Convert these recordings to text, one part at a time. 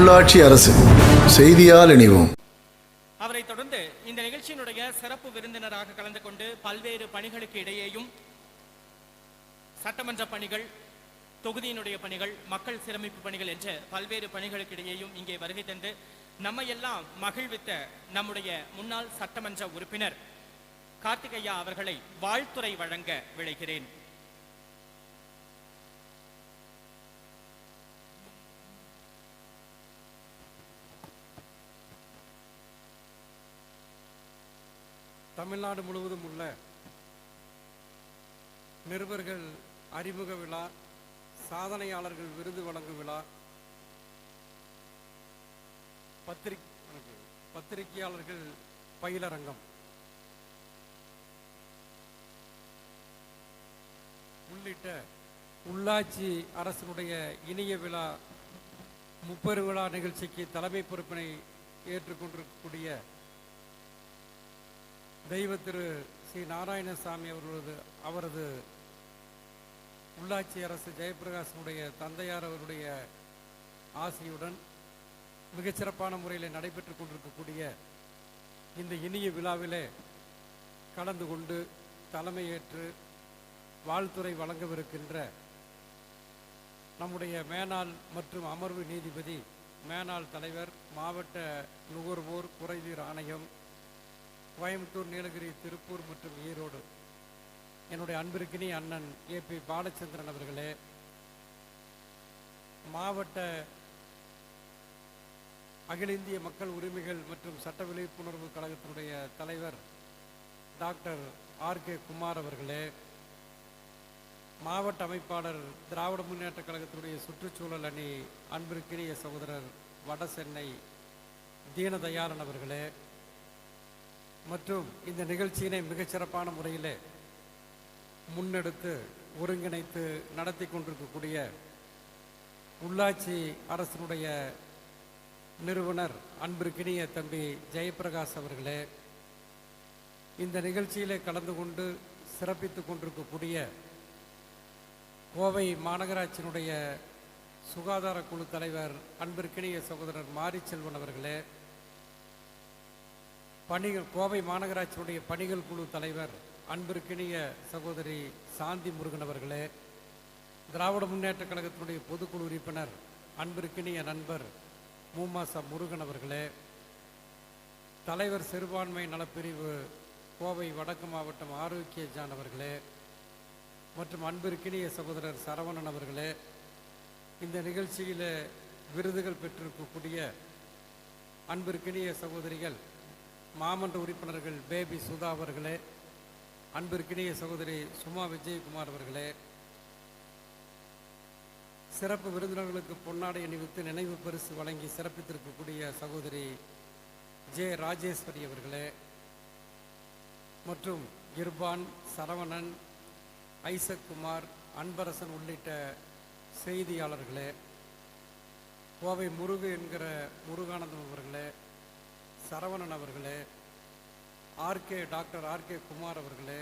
உள்ளாட்சி அரசு. செய்தியால் இணைவோம். அவரை தொடர்ந்து இந்த நிகழ்ச்சியினுடைய சிறப்பு விருந்தினராக கலந்து கொண்டு பல்வேறு பணிகளுக்கு இடையேயும் சட்டமன்ற பணிகள் தொகுதியினுடைய பணிகள் மக்கள் சிரமிப்பு பணிகள் என்ற பல்வேறு பணிகளுக்கு இடையேயும் இங்கே வருகை தந்து நம்மையெல்லாம் மகிழ்வித்த நம்முடைய முன்னாள் சட்டமன்ற உறுப்பினர் கார்த்திகையா அவர்களை வாழ்த்துரை வழங்க விளைகிறேன் தமிழ்நாடு முழுவதும் உள்ள நிருபர்கள் அறிமுக விழா சாதனையாளர்கள் விருது வழங்கும் விழா பத்திரிக் பத்திரிகையாளர்கள் பயிலரங்கம். உள்ளிட்ட உள்ளாட்சி அரசினுடைய இணைய விழா முப்பெரு விழா நிகழ்ச்சிக்கு தலைமை பொறுப்பினை ஏற்றுக்கொண்டிருக்கக்கூடிய தெய்வ திரு ஸ்ரீ நாராயணசாமி அவர்களது அவரது உள்ளாட்சி அரசு ஜெயபிரகாசனுடைய தந்தையார் அவருடைய ஆசையுடன் மிகச்சிறப்பான முறையில் நடைபெற்று கொண்டிருக்கக்கூடிய இந்த இனிய விழாவிலே கலந்து கொண்டு தலைமையேற்று வாழ்த்துறை வழங்கவிருக்கின்ற நம்முடைய மேனாள் மற்றும் அமர்வு நீதிபதி மேனாள் தலைவர் மாவட்ட நுகர்வோர் குறைதீர் ஆணையம் கோயம்புத்தூர் நீலகிரி திருப்பூர் மற்றும் ஈரோடு. என்னுடைய அன்பிற்கினி அண்ணன் ஏ பி பாலச்சந்திரன் அவர்களே மாவட்ட அகில இந்திய மக்கள் உரிமைகள் மற்றும் சட்ட விழிப்புணர்வு கழகத்தினுடைய தலைவர் டாக்டர் ஆர் கே குமார் அவர்களே மாவட்ட அமைப்பாளர் திராவிட முன்னேற்ற கழகத்தினுடைய சுற்றுச்சூழல் அணி அன்பிற்கினிய சகோதரர் வட சென்னை தீனதயாளன் அவர்களே மற்றும் இந்த நிகழ்ச்சியினை மிகச்சிறப்பான முறையில் முன்னெடுத்து ஒருங்கிணைத்து நடத்தி கொண்டிருக்கக்கூடிய உள்ளாட்சி அரசினுடைய நிறுவனர் அன்பிற்கினிய தம்பி ஜெயபிரகாஷ் அவர்களே இந்த நிகழ்ச்சியில் கலந்து கொண்டு சிறப்பித்து கொண்டிருக்கக்கூடிய கோவை மாநகராட்சியினுடைய சுகாதார குழு தலைவர் அன்பிற்கினிய சகோதரர் மாரிச்செல்வன் அவர்களே பணிகள் கோவை மாநகராட்சியுடைய பணிகள் குழு தலைவர் அன்பிற்கினிய சகோதரி சாந்தி முருகன் அவர்களே திராவிட முன்னேற்றக் கழகத்தினுடைய பொதுக்குழு உறுப்பினர் அன்பிற்கினிய நண்பர் மூமாசா முருகன் அவர்களே தலைவர் சிறுபான்மை நலப்பிரிவு கோவை வடக்கு மாவட்டம் ஆரோக்கிய ஜான் அவர்களே மற்றும் அன்பிற்கினிய சகோதரர் சரவணன் அவர்களே இந்த நிகழ்ச்சியில் விருதுகள் பெற்றிருக்கக்கூடிய அன்பிற்கினிய சகோதரிகள் மாமன்ற உறுப்பினர்கள் பேபி சுதா அவர்களே அன்பிற்கினிய சகோதரி சுமா விஜயகுமார் அவர்களே சிறப்பு விருந்தினர்களுக்கு பொன்னாடை அணிவித்து நினைவு பரிசு வழங்கி சிறப்பித்திருக்கக்கூடிய சகோதரி ஜே ராஜேஸ்வரி அவர்களே மற்றும் இர்பான் சரவணன் ஐசக் குமார் அன்பரசன் உள்ளிட்ட செய்தியாளர்களே கோவை முருகு என்கிற முருகானந்தம் அவர்களே சரவணன் அவர்களே ஆர்கே டாக்டர் ஆர்கே குமார் அவர்களே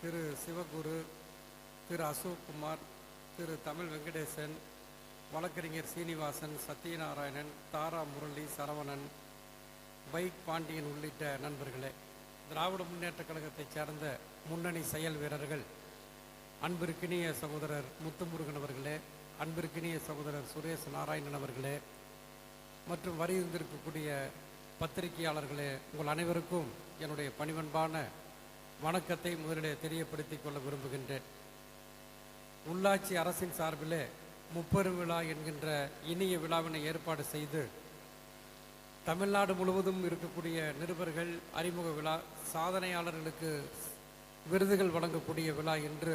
திரு சிவகுரு திரு அசோக் குமார் திரு தமிழ் வெங்கடேசன் வழக்கறிஞர் சீனிவாசன் சத்யநாராயணன் தாரா முரளி சரவணன் பைக் பாண்டியன் உள்ளிட்ட நண்பர்களே திராவிட முன்னேற்றக் கழகத்தைச் சேர்ந்த முன்னணி செயல் வீரர்கள் அன்பிற்கினிய சகோதரர் முத்துமுருகன் அவர்களே அன்பிற்கினிய சகோதரர் சுரேஷ் நாராயணன் அவர்களே மற்றும் வருகின்றிருக்கக்கூடிய பத்திரிகையாளர்களே உங்கள் அனைவருக்கும் என்னுடைய பணிவன்பான வணக்கத்தை முதலிலே தெரியப்படுத்திக் கொள்ள விரும்புகின்றேன். உள்ளாட்சி அரசின் சார்பிலே முப்பெரும் விழா என்கின்ற இனிய விழாவினை ஏற்பாடு செய்து தமிழ்நாடு முழுவதும் இருக்கக்கூடிய நிருபர்கள் அறிமுக விழா சாதனையாளர்களுக்கு விருதுகள் வழங்கக்கூடிய விழா என்று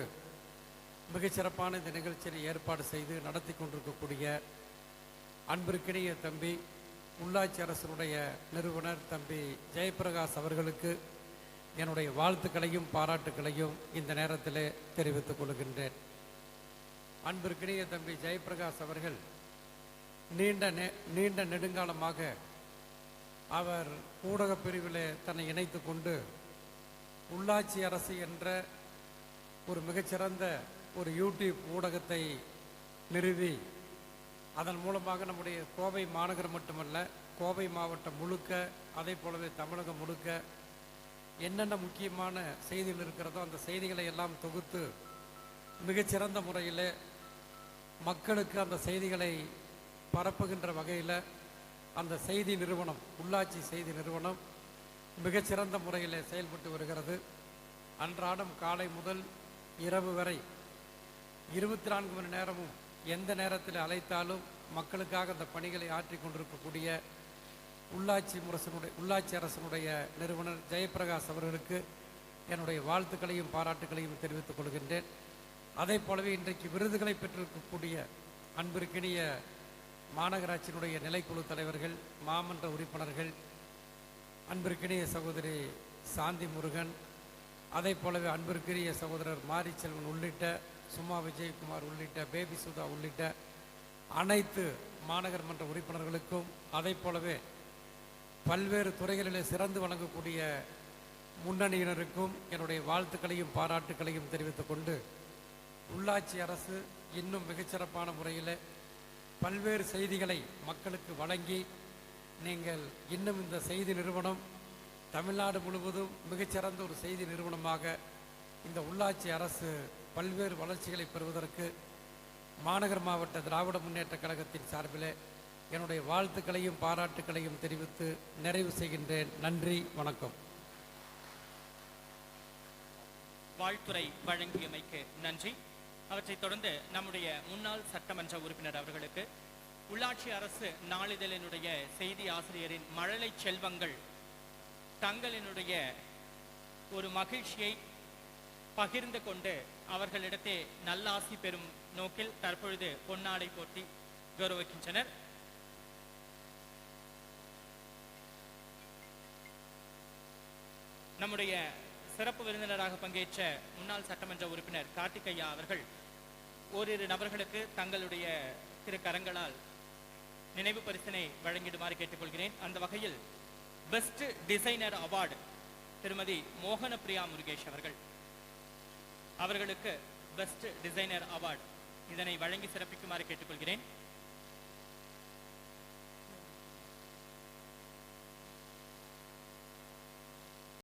மிகச்சிறப்பான இந்த நிகழ்ச்சியை ஏற்பாடு செய்து நடத்தி கொண்டிருக்கக்கூடிய அன்பிற்கினிய தம்பி உள்ளாட்சி அரசினுடைய நிறுவனர் தம்பி ஜெயபிரகாஷ் அவர்களுக்கு என்னுடைய வாழ்த்துக்களையும் பாராட்டுக்களையும் இந்த நேரத்தில் தெரிவித்துக் கொள்கின்றேன். அன்பிற்கிடையே தம்பி ஜெயபிரகாஷ் அவர்கள் நீண்ட நெ- நீண்ட நெடுங்காலமாக அவர் ஊடக பிரிவில் தன்னை இணைத்து கொண்டு உள்ளாட்சி அரசு என்ற ஒரு மிகச்சிறந்த ஒரு யூடியூப் ஊடகத்தை நிறுவி அதன் மூலமாக நம்முடைய கோவை மாநகரம் மட்டுமல்ல கோவை மாவட்டம் முழுக்க அதே போலவே தமிழகம் முழுக்க என்னென்ன முக்கியமான செய்திகள் இருக்கிறதோ அந்த செய்திகளை எல்லாம் தொகுத்து மிகச்சிறந்த முறையில் மக்களுக்கு அந்த செய்திகளை பரப்புகின்ற வகையில் அந்த செய்தி நிறுவனம் உள்ளாட்சி செய்தி நிறுவனம் மிகச்சிறந்த முறையில் செயல்பட்டு வருகிறது. அன்றாடம் காலை முதல் இரவு வரை இருபத்தி நான்கு மணி நேரமும் எந்த நேரத்தில் அழைத்தாலும் மக்களுக்காக அந்த பணிகளை ஆற்றி கொண்டிருக்கக்கூடிய உள்ளாட்சி முரசனுடைய உள்ளாட்சி அரசனுடைய நிறுவனர் ஜெயபிரகாஷ் அவர்களுக்கு என்னுடைய வாழ்த்துக்களையும் பாராட்டுகளையும் தெரிவித்துக் கொள்கின்றேன். அதே போலவே இன்றைக்கு விருதுகளை பெற்றிருக்கக்கூடிய அன்பிற்கினிய மாநகராட்சியினுடைய நிலைக்குழு தலைவர்கள் மாமன்ற உறுப்பினர்கள் அன்பிற்கினிய சகோதரி சாந்தி முருகன் அதே போலவே அன்பிற்கினிய சகோதரர் மாரிச்செல்வன் உள்ளிட்ட சுமா விஜயகுமார் உள்ளிட்ட பேபி சுதா உள்ளிட்ட அனைத்து மாநகர் மன்ற உறுப்பினர்களுக்கும் அதை போலவே பல்வேறு துறைகளிலே சிறந்து வழங்கக்கூடிய முன்னணியினருக்கும் என்னுடைய வாழ்த்துக்களையும் பாராட்டுக்களையும் தெரிவித்துக் கொண்டு உள்ளாட்சி அரசு இன்னும் மிகச்சிறப்பான முறையில் பல்வேறு செய்திகளை மக்களுக்கு வழங்கி நீங்கள் இன்னும் இந்த செய்தி நிறுவனம் தமிழ்நாடு முழுவதும் மிகச்சிறந்த ஒரு செய்தி நிறுவனமாக இந்த உள்ளாட்சி அரசு பல்வேறு வளர்ச்சிகளை பெறுவதற்கு மாநகர் மாவட்ட திராவிட முன்னேற்ற கழகத்தின் சார்பில் என்னுடைய வாழ்த்துக்களையும் பாராட்டுக்களையும் தெரிவித்து நிறைவு செய்கின்றேன். நன்றி வணக்கம். வாழ்த்துறை வழங்கியமைக்கு நன்றி. அவற்றைத் தொடர்ந்து நம்முடைய முன்னாள் சட்டமன்ற உறுப்பினர் அவர்களுக்கு உள்ளாட்சி அரசு நாளிதழினுடைய செய்தி ஆசிரியரின் மழலை செல்வங்கள் தங்களினுடைய ஒரு மகிழ்ச்சியை பகிர்ந்து கொண்டு அவர்களிடத்தே நல்லாசி பெறும் நோக்கில் தற்பொழுது பொன்னாடை போட்டி கௌரவிக்கின்றனர். நம்முடைய சிறப்பு விருந்தினராக பங்கேற்ற முன்னாள் சட்டமன்ற உறுப்பினர் கார்த்திகையா அவர்கள் ஓரிரு நபர்களுக்கு தங்களுடைய திரு கரங்களால் நினைவு பரிசனை வழங்கிடுமாறு கேட்டுக்கொள்கிறேன். அந்த வகையில் பெஸ்ட் டிசைனர் அவார்டு திருமதி மோகன பிரியா முருகேஷ் அவர்கள் அவர்களுக்கு பெஸ்ட் டிசைனர் அவார்டு இதனை வழங்கி சிறப்பிக்குமாறு கேட்டுக்கொள்கிறேன்.